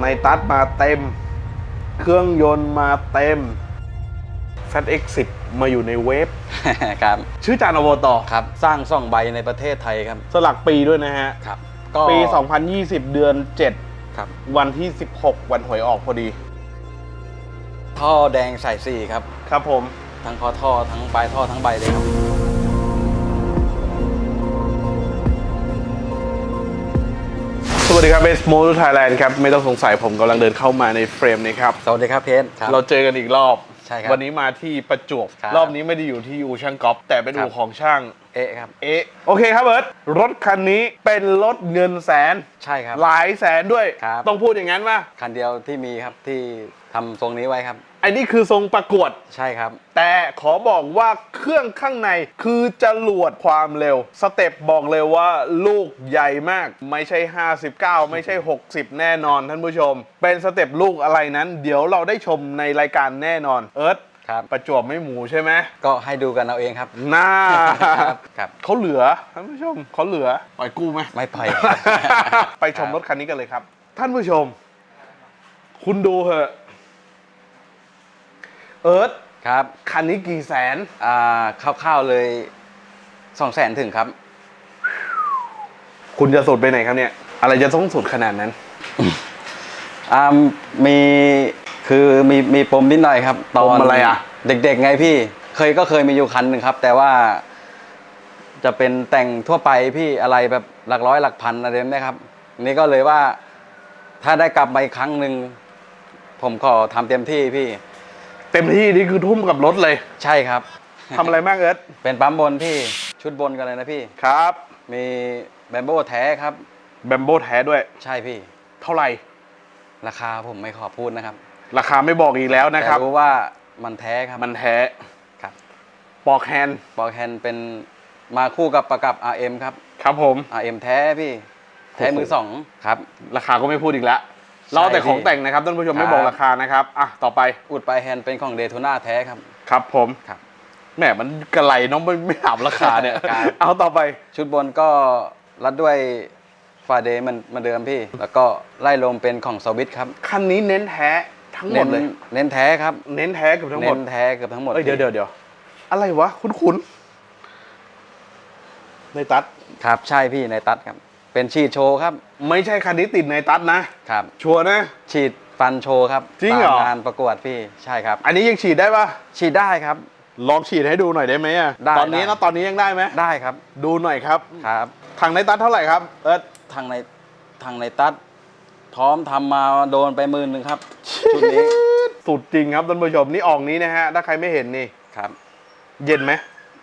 ในตัดมาเต็ม เครื่องยนต์มาเต็ม ZX10 มาอยู่ในเวฟครับ ชื่อจานอบตครับ สร้างซ่องใบในประเทศไทยครับ สลักปีด้วยนะฮะ ครับ ก็ปี 2020 เดือนครับ7วันที่ 16 วันหวยออกพอดี ท่อแดงใส่สีครับ ครับผม ทั้งคอท่อทั้งปลายท่อทั้งใบเลยครับ สวัสดีครับเบสโม t ไทยแลนด์ครับ ไม่ต้องสงสัยผมกำลังเดินเข้ามาในเฟรมนี้ครับ สวัสดีครับเพชรครับ เราเจอกันอีกรอบ ใช่ครับวันนี้มาที่ประจวบครับรอบนี้ไม่ได้อยู่ที่อู่ช่างก๊อฟแต่เป็นครับอู่ของช่างเอ๊ะครับ เอ๊ะโอเคครับเอิร์ธรถคันนี้เป็นรถเงินแสน ใช่ครับ หลายแสนด้วย ครับ ต้องพูดอย่างนั้นป่ะคันเดียวที่มีครับที่ทำทรงนี้ไว้ครับไอ้นี่คือทรงประกวด ใช่ครับ แต่ขอบอกว่าเครื่องข้างในคือจรวดความเร็ว สเต็ปบอกเลยว่าลูกใหญ่มากไม่ใช่ 59 ไม่ใช่ 60 แน่นอนท่านผู้ชม เป็นสเต็ปลูกอะไรนั้น เดี๋ยวเราได้ชมในรายการแน่นอนเอิร์ธครับ ประจวบไม่หมูใช่ไหมก็ให้ดูกันเอาเองครับหน้าครับครับ เขาเหลือท่านผู้ชมเขาเหลือปล่อยกู้ไหม ไม่ปล่อย ไปชมรถคันนี้กันเลยครับ ท่านผู้ชม คุณดูเหอะ เอิร์ธครับ คันนี้กี่แสน อ่าคร่าวๆเลยสองแสนถึงครับ คุณจะสุดไปไหนครับเนี่ย อะไรจะต้องสุดขนาดนั้น อ่ามีคือมีมีปมนิดหน่อยครับ ตอปนมอะไรอะ เด็กๆไงพี่ เคยก็เคยมีอยู่คันหนึ่งครับ แต่ว่า จะเป็นแต่งทั่วไปพี่อะไรแบบหลักร้อยหลักพันอะไรแบบนี้ครับ นี่ก็เลยว่าถ้าได้กลับมาอีกครั้งหนึ่งผมขอทำเต็มที่พี่ เต็มที่นี่คือทุ่มกับรถเลยใช่ครับ ทำอะไรบ้างเอิร์ธเป็นปั๊มบนพี่ชุดบนกันเลยนะพี่ ครับมีแบมโบแท้ครับ แบมโบแท้ด้วย ใช่พี่ เท่าไหร่ ราคาผมไม่ขอพูดนะครับราคาไม่บอกอีกแล้วนะแต่ครับรู้ว่ามันแท้ครับมันแท้ครับปอกแฮนด์บอกแฮนด์เป็นมาคู่กับประกับ RM ครับ ครับผม RM แท้พี่ แท้โอ้โหมือสองครับ ราคาก็ไม่พูดอีกแล้ว เราแต่ของแต่งนะครับท่านผู้ชมไม่ครับบอกราคานะครับอะต่อไปอุดปลายแฮนด์เป็นของเดโทนาแท้ครับ ครับผมครับแหมมันกระไรน้องไม่ไม่ถามราคาเนี่ยครับเอาต่อไปชุดบนก็รัดด้วยฟาเดย์มันเหมาเดิมพี่ แล้วก็ไล่ลมเป็นของสวิตครับคันนี้เน้นแท้ทั้งหมดเลยน้นเน้นแท้ครับ เน้นแท้เกับทั้งหมเน้ดนแท้เกือบทั้งหมดเอ้ยเดี๋ยวพี่เดี๋ยวเดี๋ยวอะไรวะคุ้นคุ้นๆในตัดครับใช่พี่ในตัดครับ เป็นฉีดโชว์ครับ ไม่ใช่คันนี้ติดในตัดนะครับ ชัวร์นะ ฉีดฟันโชว์ครับจริงเหรอ ตามงานประกวดพี่ใช่ครับ อันนี้ยังฉีดได้ปะฉีดได้ครับ ลองฉีดให้ดูหน่อยได้ไหมอะได้ตอนนี้ได้ นะตอนนี้ยังได้ไหมได้ครับดูหน่อยครับครับทางในตัดเท่าไหร่ครับเอิร์ธทางในทางในตัดพร้อมทำมาโดนไปหมื่นหนึ่งครับชุดนี้สุดจริงครับท่านผู้ชมนี่ออกนี้นะฮะถ้าใครไม่เห็นนี่ ครับ เย็นไหม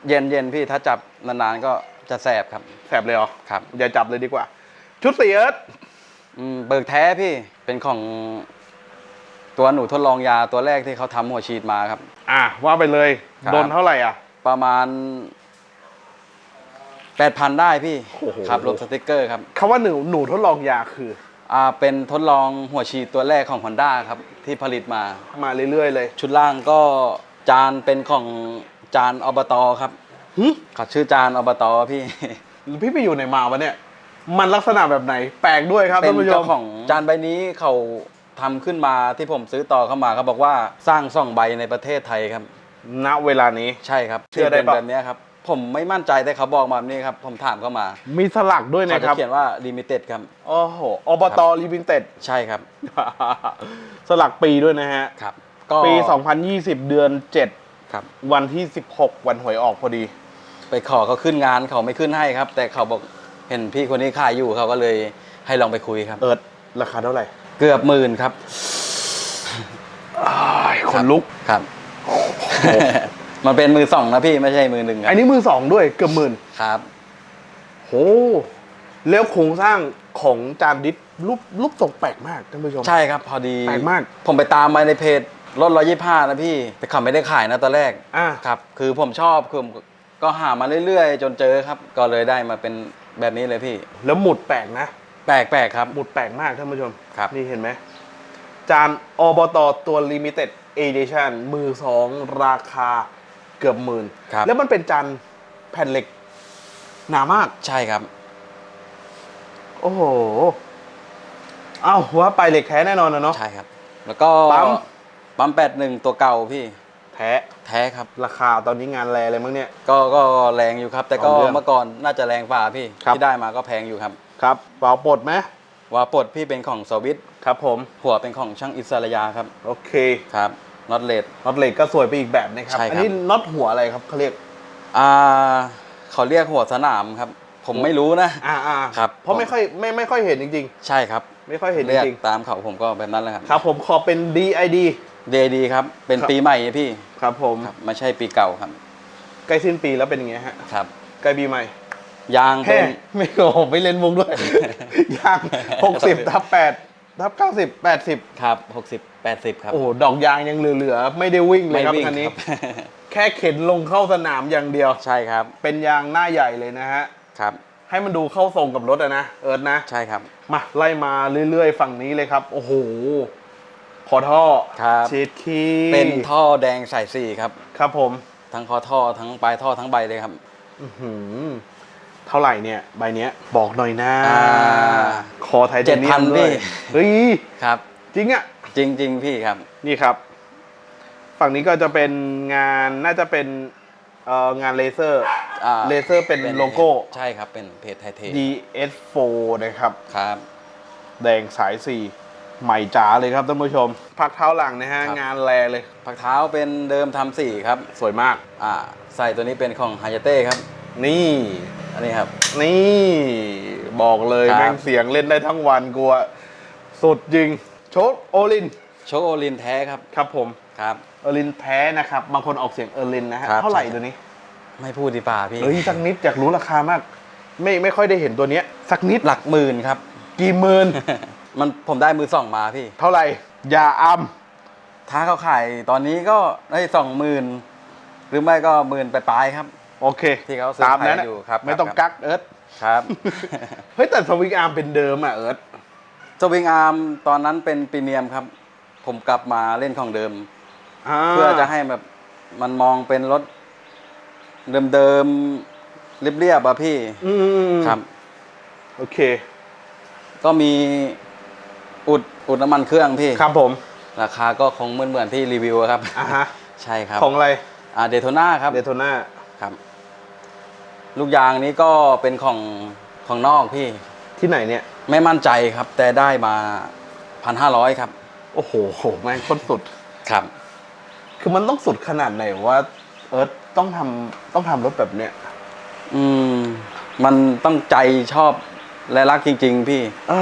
เย็นเย็นพี่ถ้าจับนานๆก็ จะแสบครับ แสบเลยเหรอครับ อย่าจับเลยดีกว่า ชุดสีเอิร์ธอืมเบิกแท้พี่เป็นของตัวหนูทดลองยาตัวแรกที่เขาทำหัวฉีดมาครับ อะว่าไปเลยครับ โดนเท่าไหร่อะ ประมาณแปดพันได้พี่โอ้โห ครับรวมสติกเกอร์ครับ คำว่าหนูหนูทดลองยาคือ อ่าเป็นทดลองหัวฉีดตัวแรกของ Honda ครับ ที่ผลิตมา มาเรื่อยๆเลย ชุดล่างก็จานเป็นของจานอบตครับ หึเขาชื่อจานอบตพี่ พี่ไปอยู่ไหนมาวะเนี่ย มันลักษณะแบบไหน แปลกด้วยครับเป็ท่านนผู้ชเจ้ามของจานใบนี้เขาทำขึ้นมาที่ผมซื้อต่อเข้ามาเขาบอกว่าสร้างซ่องใบในประเทศไทยครับ ณเวลานี้ ใช่ครับเชื่อได้ที่ปะเป็นแบบเนี้ยครับ ผมไม่มั่นใจแต่เขาบอกมาแบบนี้ครับ ผมถามเข้ามามีสลักด้วยเขานะจะครับเขียนว่า limited ครับ โอ้โหอบตรีวิงเต็ด ใช่ครับ สลักปีด้วยนะฮะ ครับ ก็ปี 2020 เดือน ครับ 7 วันที่ 16 วันหวยออกพอดี ไปขอเขาขึ้นงานเขาไม่ขึ้นให้ครับ แต่เขาบอกเห็นพี่คนนี้ขายอยู่เขาก็เลยให้ลองไปคุยครับ เอิร์ดราคาเท่าไหร่เกือบหมื่นครับอ้ายคนลุก ครับ มันเป็นมือสองนะพี่ไม่ใช่มือหนึ่งคอัรันบนี้มือสองด้วยเกือบหมื่นครับ โหแล้วโครงสร้างของจานดิสรูปรูปทรงแปลกมากท่านผู้ชม ใช่ครับ พอดีแปลกมากผมไปตามมาในเพจรถร้อยยี่ห้านะพี่ แต่เขาไม่ได้ขายนะตอนแรกอ่า ครับ คือผมชอบคือผม ก็หามาเรื่อยๆ จนเจอครับ ก็เลยได้มาเป็นแบบนี้เลยพี่ แล้วหมุดแปลกนะ แปลกๆครับ หมุดแปลกมากท่านผู้ชม ครับ นี่เห็นไหม จานอบตตัว Limited Edition มือสองราคาเกือบหมื่น ครับ แล้วมันเป็นจานแผ่นเหล็กหนามาก ใช่ครับ โอ้โห เอ้าว่าไปเหล็กแท้แน่นอนนะเนาะ ใช่ครับ แล้วก็ปั๊ม ปั๊มแปดหนึ่งตัวเก่าพี่ แท้แท้ครับ ราคาตอนนี้งานแรเลยมั้งเนี่ย ก็ก็แรงอยู่ครับ แต่ก็เอาเรื่องเมื่อก่อนน่าจะแรงฝ่าพี่ครับ ที่ได้มาก็แพงอยู่ครับครับเปล่าปลดไหมว่าปลดพี่เป็นของสวิตครับผม หัวเป็นของช่างอิสระยาครับโอเคครับน็อตเลด น็อตเหล็กก็สวยไปอีกแบบนะครับ ใช่ครับ อันี้น็อตหัวอะไรครับเขาเรียก อ่าเขาเรียกหัวสนามครับ ผมไม่รู้นะ อ่าอ่าครับ เพราะผมไม่ค่อยไม่ไม่ค่อยเห็นจริง ใช่ครับๆ ไม่ค่อยเห็นจเรียกริงตามเขาผมก็แบบนั้นแหละครับ ๆครับผมขอเป็น DID เดดีครับ เป็นครับ ปีใหม่พี่ครับผมครับไม่ใช่ปีเก่าครับ ใกล้สิ้นปีแล้วเป็นยังไงฮะครับ ใกล้ปีใหม่ยางแฮ่เป็นไม่โอ้โหไม่เล่นมุกด้วย ยางหกสิบทับแปดทับเก้าสิบแปดสิบครับหกสิบแปดสิบครับโอ้โหดอกยางยังเหลือๆ ไม่ได้วิ่งเลยครับวิ่งคันนี้ ครับ แค่เข็นลงเข้าสนามอย่างเดียว ใช่ครับเป็นยางหน้าใหญ่เลยนะฮะ ครับ ให้มันดูเข้าทรงกับรถอะนะ เอิร์ธนะ ใช่ครับ มาไล่มาเรื่อยๆ ฝั่งนี้เลยครับ โอ้โห ขอท่อครับเชดคีเป็นท่อแดงใส่สีครับ ครับผม ทั้งคอท่อทั้งปลายท่อทั้งใบเลยครับอื้อหือเท่าไหร่เนี่ย ใบเนี้ยบอกหน่อยนะอ่า คอไทเทเนียม7,000ด้วยพี่เฮ้ยครับ จริงอะจริง ๆ พี่ครับ นี่ครับ ฝั่งนี้ก็จะเป็นงานน่าจะเป็นเอ่องานเลเซอร์ อ่าเลเซอร์เป็นโลโก้ ใช่ครับเป็นเพจไทเท DS4 นะครับ ครับ แดงสายสี่ ใหม่จ๋าเลยครับท่านผู้ชม พักเท้าหลังนะฮะครับงานแรเลยผักเท้าเป็นเดิมทำสีครับสวยมาก อ่าใส่ตัวนี้เป็นของฮายาเต้ครับ นี่ อันนี้ครับ นี่บอกเลยครับ แม่งเสียงเล่นได้ทั้งวันกลัว สุดจริง โชดโอลิน โชคโอลินแท้ครับครับผม ครับ เออร์ลินแท้นะครับ บางคนออกเสียงเออร์ลินนะฮะ ครับ เท่าไหร่ใช่ตัวนี้ ไม่พูดดีป่าพี่เฮ้ยสักนิดอยากรู้ราคามาก ไม่ไม่ค่อยได้เห็นตัวเนี้ย สักนิดหลักหมื่นครับ กี่หมื่น มันผมได้มือสองมาพี่ เท่าไหร่อย่าอ้ถ้าเขาขายตอนนี้ก็ได้สองหมื่นหรือไม่ก็หมื่นไปปลายๆครับำโอเคที่เขาซื้อตามนั้นขายอยู่ครับไม่ต้องครับกักเอิร์ธครับ เฮ้ยแต่สวิงอาร์มเป็นเดิมอะเอิร์ธสวิงอาร์มตอนนั้นเป็นปีเนียมครับ ผมกลับมาเล่นของเดิมเพื่อจะให้แบบมันมองเป็นรถเดิมๆเรียบๆอะพี่อืมครับ โอเค ก็มี อุดอุดน้ำมันเครื่องพี่ ครับผม ราคาก็คงเหมือนเหมือนๆที่รีวิวอะครับ อะฮะ ใช่ครับของอะไรอ่าเดโทน่าครับเดโทน่าครับ ลูกยางนี้ก็เป็นของของนอกพี่ ที่ไหนเนี่ย ไม่มั่นใจครับ แต่ได้มาพันห้าร้อยครับ โอ้โหโหแม่งโคตรสุด ครับ คือมันต้องสุดขนาดไหนว่า เอิร์ธต้องทำต้องทำรถแบบเนี้ย อืม มันต้องใจชอบ และรักจริง ๆ พี่อ่า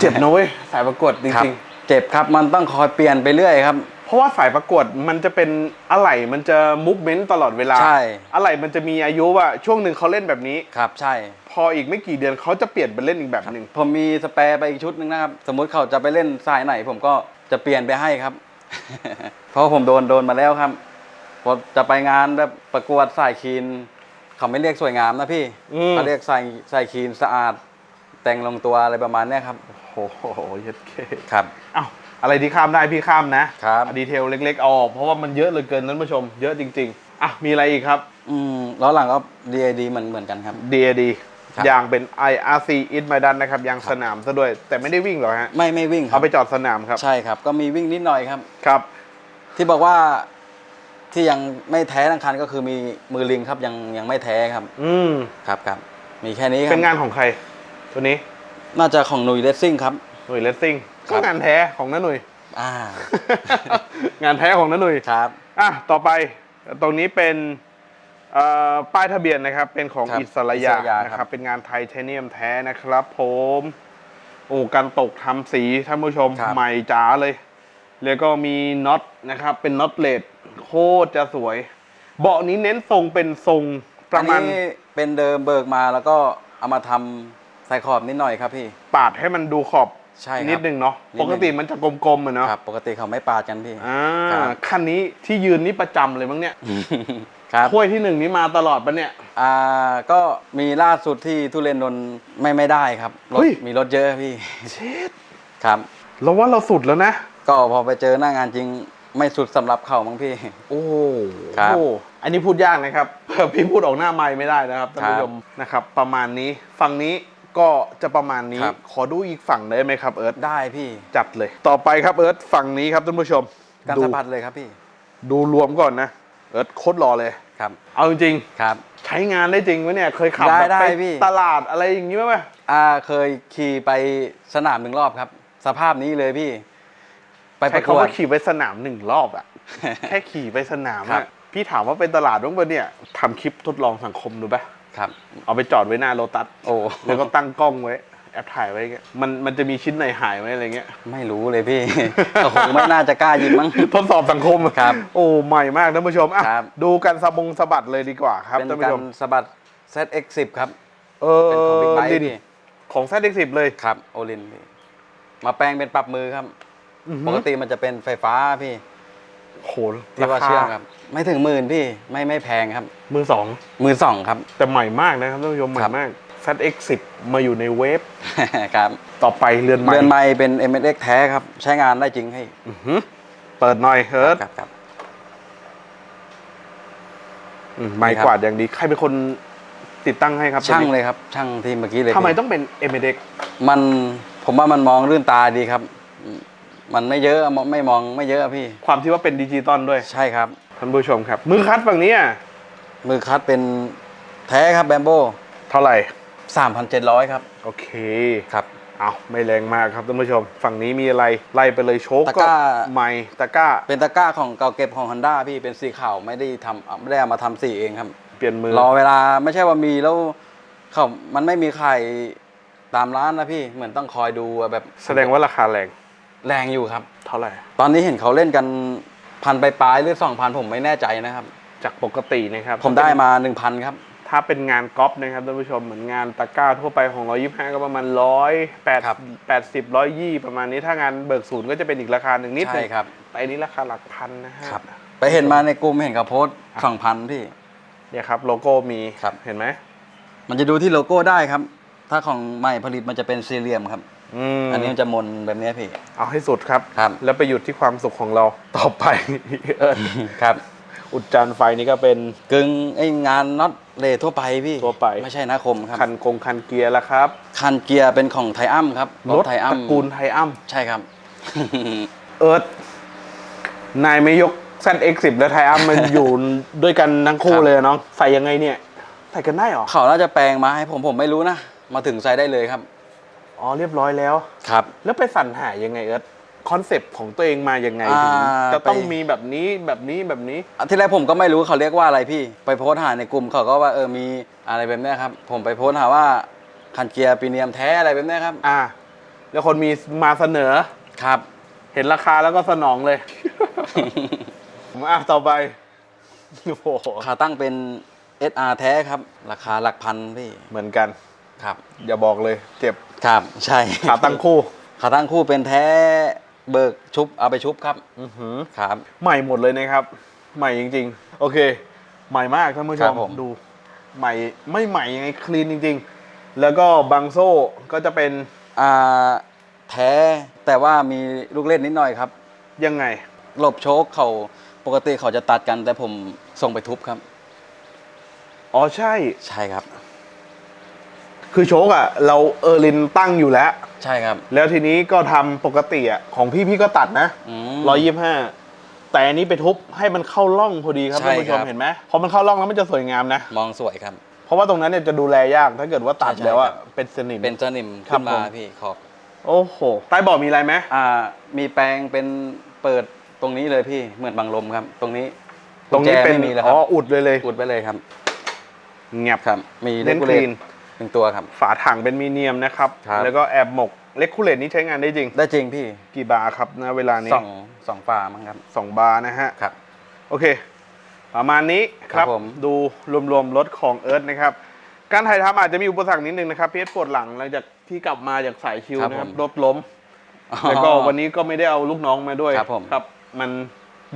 เจ็บนะเว้ยสายประกวดจครับริงเจ็บครับมันต้องคอยเปลี่ยนไปเรื่อยครับๆเพราะว่าสายประกวดมันจะเป็นอะไหล่มันจะมูฟเมนต์ตลอดเวลาใช่อะไหล่มันจะมีอายุว่าช่วงหนึ่งเขาเล่นแบบนี้ครับ ใช่ พออีกไม่กี่เดือนเขาจะเปลี่ยนเป็นเล่นอีกแบบหนึ่งผมมีสเปรย์ไปอีกชุดหนึ่งนะครับสมมุติเขาจะไปเล่นสายไหน ผมก็จะเปลี่ยนไปให้ครับ เพราะผมโดนโดนมาแล้วครับพอจะไปงานแบบประกวดสายคีน เขาไม่เรียกสวยงามนะพี่อืม เขาเรียกสายสายคีนสะอาด แต่งลงตัวอะไรประมาณเนี้ยครับโอ้โหเย็ดเคครับ อ้าวอะไรที่ข้ามได้พี่ข้ามนะครับ ดีเทลเล็กๆเอาออกเพราะว่ามันเยอะเหลือเกินท่านผู้ชม เยอะจริง ๆ อะ มีอะไรอีกครับ อืมล้อหลังก็ DID เหมือนเหมือนกันครับ DAD ครับ ยางเป็น IRC i n m a d a n นะครับยางสนามซะด้วย แต่ไม่ได้วิ่งหรอกฮะ ไม่ไม่วิ่งครัเอาบไปจอดสนามครับ ใช่ครับ ก็มีวิ่งนิดหน่อยครับ ครับ ที่บอกว่า ที่ยังไม่แท้ทั้งคันก็คือมีมือลิงครับยังยังไม่แท้ครับ อืมครับครับมีแค่นี้ครับเป็นงานของใคร ตัวนี้น่าจะของหนุ่ยเลสซิ่งครับหน่วยเลสซิ่งครัก็บงานแท้ของน้าหน่ยอ่างานแท้ของน้าหน่ยครับอะต่อไปตรงนี้เป็นเอ่อป้ายทะเบียนนะครับเป็นของครับอิสระยาอิสระยานะคครัรับบเป็นงานไทเทเนียมแท้นะครับผมโอ้การตกทำสีท่านผู้ชมครับใหม่จ๋าเลย แล้วก็มีน็อตนะครับเป็นน็อตเลด โคตรจะสวย เบาะนี้เน้นทรงเป็นทรงประมาณอันนี้เป็นเดิมเบิกมาแล้วก็เอามาทำใส่ขอบนิดหน่อยครับพี่ ปาดให้มันดูขอบใช่ครับนิดนึงเนาะนิดนึง ปกติมันจะกลมๆอะเนาะครับ ปกติเขาไม่ปาดกันพี่ อ่าครับ คันนี้ที่ยืนนี่ประจำเลยมั้งเนี่ยครับถ้วยที่หนึ่งนี่มาตลอดปะเนี่ย อ่าก็มีล่าสุดที่ทุเรนนนท์ไม่ไม่ได้ครับรถเฮ้ย มีรถเยอะพี่เช็ดครับ เราว่าเราสุดแล้วนะ ก็พอไปเจอหน้างานจริง ไม่สุดสำหรับเขามั้งพี่ โอ้ครับโหอันนี้พูดยากนะครับ พี่พูดออกหน้าไมค์ไม่ได้นะครับท่านผู้ชมนะครับ ประมาณนี้ฝั่งนี้ก็จะประมาณนี้ ครับ ขอดูอีกฝั่งได้ไหมครับเอิร์ธได้พี่จัดเลย ต่อไปครับเอิร์ธฝั่งนี้ครับท่านผู้ชมการดูสัมผัสเลยครับพี่ดูรวมก่อนนะเอิร์ธโคตรรอเลย ครับเอาจริงครับ ๆใช้งานได้จริงไหมเนี่ยเคยขับได้แบบได้ไปพี่ ตลาดอะไรอย่างนี้ไหมอ่าเคยขี่ไปสนามหนึ่งรอบครับ สภาพนี้เลยพี่ ไปปใช้ระกคำวดว่าขี่ไปสนามหนึ่งรอบอะ แค่ขี่ไปสนามครัอะบ พี่ถามว่าเป็นตลาดบ้างปะเนี่ยทำคลิปทดลองสังคมดูปะครับ เอาไปจอดไว้หน้าโลตัสโอ้ แล้วก็ตั้งกล้องไว้ แอบถ่ายไว้เงี้ยมันมันจะมีชิ้นไหนหายไหมอะไรเงี้ย ไม่รู้เลยพี่ ก็คงไม่น่าจะกล้าหยิบมั้ง ทดสอบสังคมครับโอ้ใหม่มากท่านผู้ชมอะครับ ดูกันสะบงสะบัดเลยดีกว่าครับเป็นท่านกาผู้ชรมสะบัด ZX10 ครับ เอเป็นของบิ๊กไบลิค์นพี่ ของ ZX10 เลย ครับ โอลินพี่มาแปลงเป็นปรับมือครับ อื้อหืปอกติมันจะเป็นไฟฟ้าพี่โหที่ว่าราคาเชื่อมครับ ไม่ถึงหมื่นพี่ไม่ไม่แพงครับมือสองมือสองครับ แต่ใหม่มากนะครับท่านผู้ชมใหม่ครับ มาก ZX10 มาอยู่ในเวฟครับต่อไปเรือนใหม่เรือนไม้เป็น MSX แท้ครับ ใช้งานได้จริงให้อื้อหือเปิดหน่อยเฮิร์ตครับครับ อืมไม้นี่ครับกวาดอย่างดี ใครเป็นคนติดตั้งให้ครับช่างตัวนี้เลยครับ ช่างที่เมื่อกี้เลยทำไมพี่ต้องเป็น MDX มันผมว่ามันมองรื่นตาดีครับ มันไม่เยอะมองไม่มองไม่เยอะพี่ความที่ว่าเป็นดิจิตอลด้วยใช่ครับ ท่านผู้ชมครับ มือคัดฝั่งนี้อะมือคัดเป็นแท้ครับแบมโบเท่าไหร่ 3,700 ครับ โอเคครับเอาไม่แรงมากครับท่านผู้ชม ฝั่งนี้มีอะไรไล่ไปเลยโชคตะก็กร้าไม่ตะกร้า เป็นตะกร้าของเก่าเก็บของ Honda พี่เป็นสีขาวไม่ได้ทำไม่ได้เอามาทำสีเองครับ เปลี่ยนมือรอเวลาไม่ใช่ว่ามีแล้วเขามันไม่มีขายตามร้านนะพี่เหมือนต้องคอยดูแบบ แสดงว่าราคาแรง แรงอยู่ครับ เท่าไหร่ ตอนนี้เห็นเขาเล่นกันพันไปปลายๆหรือสองพันผมไม่แน่ใจนะครับ จากปกตินะครับผมได้มาหนึ่งพันครับ ถ้าเป็นงานก๊อปนะครับท่านผู้ชมเหมือนงานตะกร้าทั่วไปของ 125 ก็ประมาณร้อยแปดครับ แปดสิบร้อยยี่ประมาณนี้ถ้างานเบิกศูนย์ก็จะเป็นอีกราคาหนึ่งนิดหนึใช่งครับ แต่อันนี้ราคาหลักพันนะฮะ ครับ ไปเห็นมาในกลุ่มเห็นเขาโพสสองพันพี่ เนี่ยครับโลโก้มีครับ เห็นไหมมันจะดูที่โลโก้ได้ครับ ถ้าของใหม่ผลิตมันจะเป็นสี่เหลี่ยมครับ อืมอันนี้มันจะมนแบบเนี้ยพี่ เอาให้สุดครับ ครับ แล้วไปหยุดที่ความสุขของเราต่อไปเออครับ อุดจานไฟนี่ก็เป็นกึ่งไอ้งานน็อตเลทั่วไปพี่ทั่วไปไม่ใช่นาคมครับ คันกงคันเกียร์แล้วครับคันเกียร์เป็นของไทอัมครับรถไทอัตมระกูลไทอัมใช่ครับ เอิร์ธนายไม่ยก ZX10 และไทอัมมันอยู่ด้วยกันทั้งคู่ครับเลยอะน้องใส่ยังไงเนี่ย ใส่กันได้เหรอเขาน่าจะแปลงมาให้ผมผมไม่รู้นะมาถึงใส่ได้เลยครับ อ๋อเรียบร้อยแล้ว ครับ แล้วไปสรรหายังไงเอิร์ธคอนเซปต์ของตัวเองมายังไงอ่าถึงจะต้องไป มีแบบนี้แบบนี้แบบนี้ที่แรกผมก็ไม่รู้เขาเรียกว่าอะไรพี่ ไปโพสต์หาในกลุ่มเขาก็ว่าเออมีอะไรแบบเนี้ยครับ ผมไปโพสต์หาว่าคันเกียร์ปีเนียมแท้อะไรแบบเนี้ยครับ อ่า แล้วคนมีมาเสนอ ครับ เห็นราคาแล้วก็สนองเลยอะต่อไปโอ้โหขาตั้งเป็น SR แท้ครับ ราคาหลักพันพี่ เหมือนกัน ครับ อย่าบอกเลย เจ็บ ครับ ใช่ขาตั้งคู่ขาตั้งคู่เป็นแท้เบิกชุบเอาไปชุบครับอื้อหือครับ ใหม่หมดเลยนะครับ ใหม่จริง ๆ โอเค ใหม่มากท่านผู้ชครัมบผม ดู ใหม่ไม่ใหม่ยังไงคลีนจริง ๆ แล้วก็บางโซ่ก็จะเป็นอ่าแท้แต่ว่ามีลูกเล่นนิดหน่อยครับ ยังไง หลบโชคเขาปกติเขาจะตัดกัน แต่ผมส่งไปทุบครับ อ๋อใช่ ใช่ครับ คือโชคอะ่ะ เราเออร์ลินตั้งอยู่แล้ว ใช่ครับ แล้วทีนี้ก็ทำปกติอะ่ะ ของพี่พี่ก็ตัดนะอืม ร้อยยี่ห้าแต่อันนี้ไปทุบให้มันเข้าร่องพอดีครับใช่ท่านผู้ชมครับ เห็นไหมพอมันเข้าร่องแล้วมันจะสวยงามนะ มองสวยครับ เพราะว่าตรงนั้นเนี่ยจะดูแลยากถ้าเกิดว่าตัดใช่ใช่แล้วอะครับ เป็นสนิม เป็นสนิมครัขึ้บนมาผม พี่ขอบโอ้โหใต้เบาะมีอะไรไหมอ่ามีแปลงเป็นเปิดตรงนี้เลยพี่เหมือนบังลมครับ ตรงนี้ตรงนี้กุญแจเป็นไม่มีแล้วคอ๋รัอบอุดเลยเลยอุดไปเลยครับ เงียบครับ มีเน้นกูคเลลีตน หนึ่งตัวครับ ฝาถังเป็นมีเนียมนะครับ ครับ แล้วก็แอบหมกเล็กคูเลตนี้ใช้งานได้จริง ได้จริงพี่กี่บาร์ครับณเวลานี้สองสองฝามั้งครับสองบาร์นะฮะ ครับ โอเค ประมาณนี้คครัรับบผม ดูรวมๆรถของเอิร์ธนะครับ การถ่ายทำอาจจะมีอุปสรรคนิดนึงนะครับ พีเอสปวดหลังหลังจากที่กลับมาจากสายชิวนะครับรถล้ม แล้วก็วันนี้ก็ไม่ได้เอาลูกน้องมาด้วยครับผมครับมัน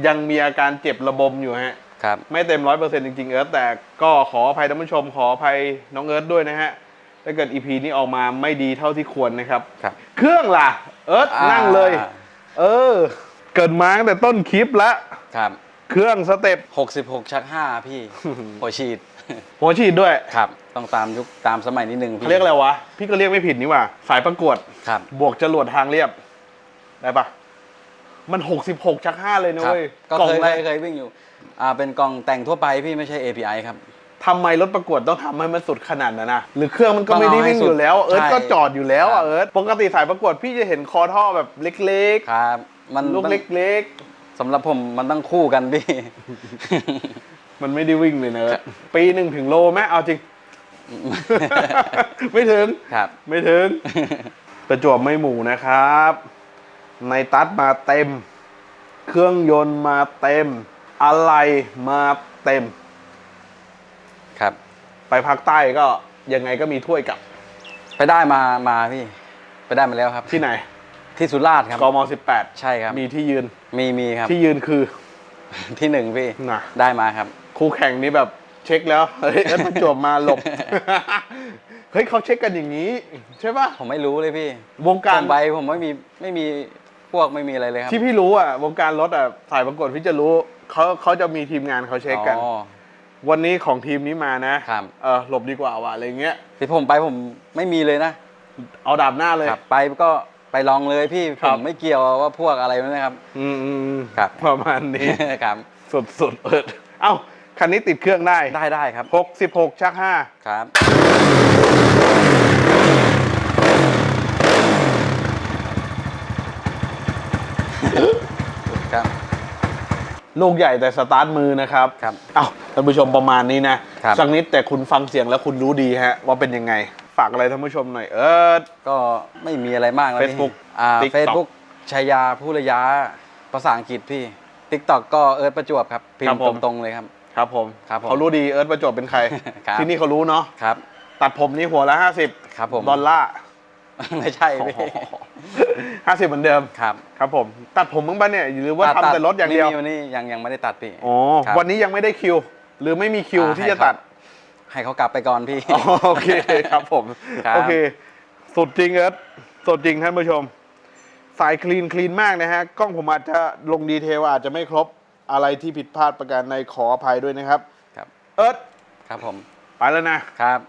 ยังมีอาการเจ็บระบมอยู่ฮะ ครับ ไม่เต็มร้อยเปอร์เซ็นต์จริงๆเอิร์ธแต่ก็ขออภัยท่านผู้ชมขออภัยน้องเอิร์ธด้วยนะฮะถ้าเกิดอีพีนี้ออกมาไม่ดีเท่าที่ควรนะครับครับ เครื่องล่ะ เอิร์ธอ่านั่ นั่งเลย เออ เกิดมาตั้งแต่ต้นคลิปแล้วครับเครื่องสเต็ปหกสิบหกชักห้าพี่ หัวฉีด หัวฉีดด้วยครับ ต้องตามยุคตามสมัยนิดนึงพี่เขาเรียกอะไรวะ พี่ก็เรียกไม่ผิดนี่หว่า สายประกวด ครับ บวกจรวดทางเรียบ ได้ปะมัน 66 ชักห้าเลยนะครับเว้ยก็กล่องเคยอะไรเคยเคยวิ่งอยู่ อ่าเป็นกล่องแต่งทั่วไปพี่ไม่ใช่ API ครับ ทำไมรถประกวดต้องทำให้มันสุดขนาดนั้นนะหรือเครื่องมันก็ต้องไม่ได้เอาให้วิ่งอยู่แล้วสุดเอิร์ธใช่ก็จอดอยู่แล้วครัอะบเอิร์ธปกติสายประกวดพี่จะเห็นคอท่อแบบเล็กครับ มันๆ ลูกมันเล็ก สำหรับผมมันต้องคู่กันพี่ ๆ มันไม่ได้วิ่งเลยนะเอิร์ธปีหนึ่งถึงโลไหมเอาจริง ไม่ถึง ครับ ไม่ถึง ประจวบไม่หมูนะครับ ในตัดมาเต็ม เครื่องยนต์มาเต็ม อะไรมาเต็ม ครับ ไปภาคใต้ก็ยังไงก็มีถ้วยกลับไปได้มามาพี่ ไปได้มาแล้วครับ ที่ไหนที่สุราษฎร์ครับ กม18ใช่ครับ มีที่ยืนมีมีครับ ที่ยืนคือ ที่หนึ่งพี่น่ะ ได้มาครับ คู่แข่งนี้แบบเช็คแล้วเฮ้ยเอิ้นประจวบมาหลบ เฮ้ยเขาเช็คกันอย่างนี้ ใช่ปะผมไม่รู้เลยพี่วงการ ผมไปผมไม่มีไม่มีพวกไม่มีอะไรเลยครับ ที่พี่รู้อะ วงการรถอะสายประกวดพี่จะรู้ เขาเขาจะมีทีมงานเขาเช็คกัน อ๋อ วันนี้ของทีมนี้มานะครับ เออหลบดีกว่าว่ะอะไรเงี้ยที่ผมไปผมไม่มีเลยนะเอาดาบหน้าเลย ครับ ไปก็ไปลองเลยพี่ครัผบมไม่เกี่ยวว่าพวกอะไรนะครับ อืมอืมอืมครับ ประมาณนี้ ครับสุดสุดๆเอิดเอ้าคันนี้ติดเครื่องได้ได้ได้ครับหกสิบหกชักห้าครับครับ ลูกใหญ่แต่สตาร์ทมือนะครับครับเอ้าท่านผู้ชมประมาณนี้นะครับ สักนิดแต่คุณฟังเสียงแล้วคุณรู้ดีฮะว่าเป็นยังไง ฝากอะไรท่านผู้ชมหน่อยเอิร์ดก็ไม่มีอะไรมากนะพี่ Facebook อ่า TikTok เฟซบุ๊กชายาผู้ระยะภาษาอังกฤษพี่ TikTok ก็เอิร์ธประจวบครับ พิมครับพ์ผม ตรงๆเลยครับ ครับผมครับผมเขารู้ดีเอิร์ธประจวบเป็นใคร ครับ ที่นี่เขารู้เนาะครับ ตัดผมนี่หัวละห้าสิบครับผม ดอลลาร์ ไม่ใช่พี่ ห้าสิบเหมือนเดิมครับครับผม ตัดผมบ้างปะเนี่ยหรือว่าทำแต่รถอย่างเดียวไม่มีวันนี้ยังยังไม่ได้ตัดพี่อ๋อครับวันนี้ยังไม่ได้คิว หรือไม่มีคิวอ่าที่ให้จะเขาตัด ให้เขากลับไปก่อนพี่อ๋อโอเคครับผมครับโอเคสุดจริงเอิร์ธสุดจริงท่านผู้ชม สายคลีนคลีนมากนะฮะกล้องผมอาจจะลงดีเทลอาจจะไม่ครบอะไรที่ผิดพลาดประการในขออภัยด้วยนะครับ ครับ เอิร์ธครับผม ไปแล้วนะครับ